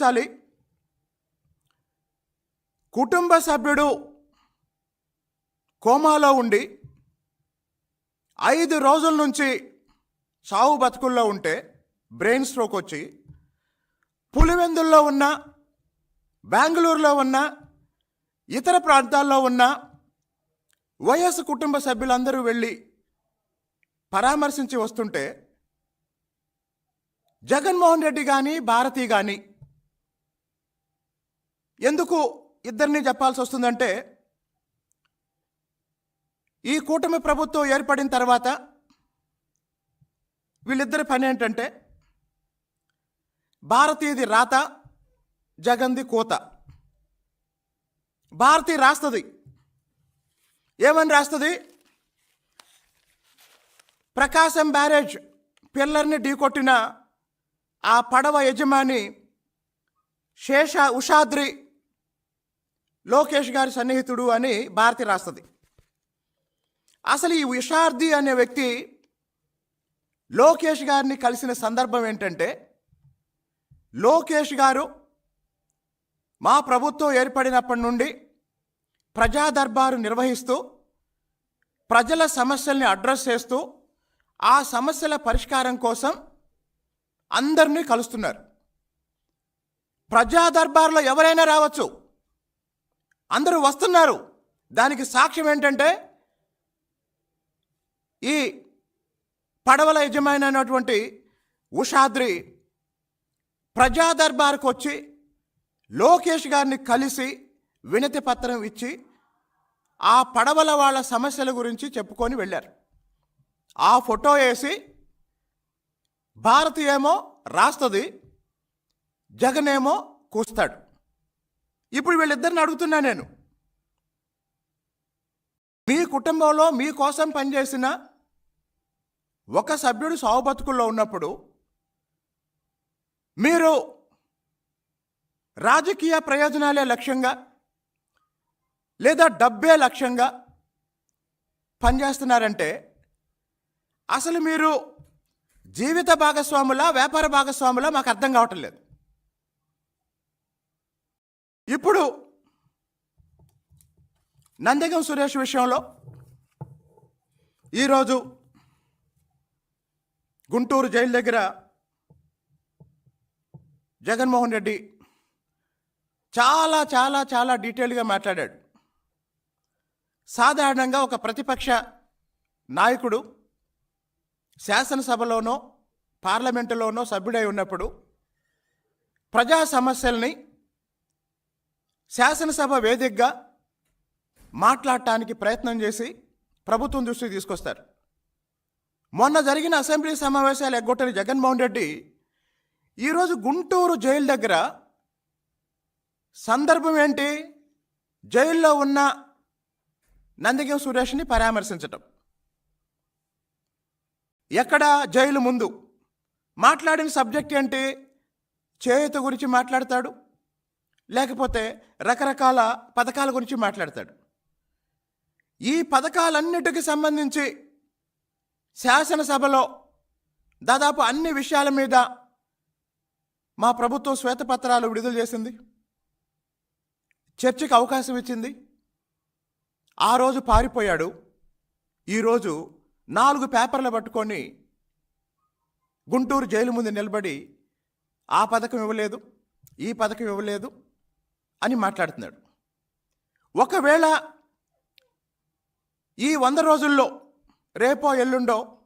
గమనించాలి. కుటుంబ సభ్యుడు కోమాలో ఉండి ఐదు రోజుల నుంచి సావు బతుకుల్లో ఉంటే బ్రెయిన్ స్ట్రోక్ వచ్చి పులివెందుల్లో ఉన్న బెంగళూరులో ఉన్న ఇతర ప్రాంతాల్లో ఉన్న వైఎస్ కుటుంబ సభ్యులందరూ వెళ్ళి పరామర్శించి వస్తుంటే జగన్మోహన్ రెడ్డి కానీ భారతి కానీ ఎందుకు ఇద్దరిని చెప్పాల్సి వస్తుందంటే ఈ కూటమి ప్రభుత్వం ఏర్పడిన తర్వాత వీళ్ళిద్దరి పని ఏంటంటే భారతీయది రాత జగంది కోత. భారతి రాస్తుంది. ఏమని రాస్తుంది? ప్రకాశం బ్యారేజ్ పిల్లర్ని ఢీకొట్టిన ఆ పడవ యజమాని శేష ఉషాద్రి లోకేష్ గారి సన్నిహితుడు అని భారతి రాస్తుంది. అసలు ఈ విషార్ది అనే వ్యక్తి లోకేష్ గారిని కలిసిన సందర్భం ఏంటంటే లోకేష్ గారు మా ప్రభుత్వం ఏర్పడినప్పటి నుండి ప్రజా దర్బారు నిర్వహిస్తూ ప్రజల సమస్యల్ని అడ్రస్ చేస్తూ ఆ సమస్యల పరిష్కారం కోసం అందరినీ కలుస్తున్నారు. ప్రజా దర్బార్లో ఎవరైనా రావచ్చు. అందరూ వస్తున్నారు. దానికి సాక్ష్యం ఏంటంటే ఈ పడవల యజమాని అయినటువంటి ఉషాద్రి ప్రజాదర్బార్కు వచ్చి లోకేష్ గారిని కలిసి వినతి పత్రం ఇచ్చి ఆ పడవల వాళ్ళ సమస్యల గురించి చెప్పుకొని వెళ్ళారు. ఆ ఫోటో వేసి భారతి ఏమో రాస్తుంది జగన్ ఏమో కూస్తాడు. ఇప్పుడు వీళ్ళిద్దరిని అడుగుతున్నా నేను. మీ కుటుంబంలో మీకోసం పనిచేసిన ఒక సభ్యుడు సావు బతుకుల్లో ఉన్నప్పుడు మీరు రాజకీయ ప్రయోజనాలే లక్ష్యంగా లేదా డబ్బే లక్ష్యంగా పనిచేస్తున్నారంటే అసలు మీరు జీవిత భాగస్వాముల వ్యాపార భాగస్వాముల మాకు అర్థం కావటం లేదు. ఇప్పుడు నందగం సురేష్ విషయంలో ఈరోజు గుంటూరు జైలు దగ్గర జగన్మోహన్ రెడ్డి చాలా చాలా చాలా డీటెయిల్గా మాట్లాడాడు. సాధారణంగా ఒక ప్రతిపక్ష నాయకుడు శాసనసభలోనో పార్లమెంటులోనో సభ్యుడై ఉన్నప్పుడు ప్రజా సమస్యల్ని శాసనసభ వేదికగా మాట్లాడటానికి ప్రయత్నం చేసి ప్రభుత్వం దృష్టికి తీసుకొస్తారు. మొన్న జరిగిన అసెంబ్లీ సమావేశాలు ఎగ్గొట్టని జగన్మోహన్ రెడ్డి ఈరోజు గుంటూరు జైలు దగ్గర సందర్భం ఏంటి? జైల్లో ఉన్న నందిగం సురేష్ని పరామర్శించటం. ఎక్కడ జైలు ముందు మాట్లాడిన సబ్జెక్ట్ ఏంటి? చేయుత గురించి మాట్లాడతాడు. లేకపోతే రకరకాల పథకాల గురించి మాట్లాడతాడు. ఈ పథకాలన్నిటికి సంబంధించి శాసనసభలో దాదాపు అన్ని విషయాల మీద మా ప్రభుత్వం శ్వేతపత్రాలు విడుదల చేసింది. చర్చకు అవకాశం ఇచ్చింది. ఆ రోజు పారిపోయాడు. ఈరోజు నాలుగు పేపర్లు పట్టుకొని గుంటూరు జైలు ముందు నిలబడి ఆ పథకం ఇవ్వలేదు ఈ పథకం ఇవ్వలేదు అని మాట్లాడుతున్నాడు. ఒకవేళ ఈ వంద రోజుల్లో రేపో ఎల్లుండో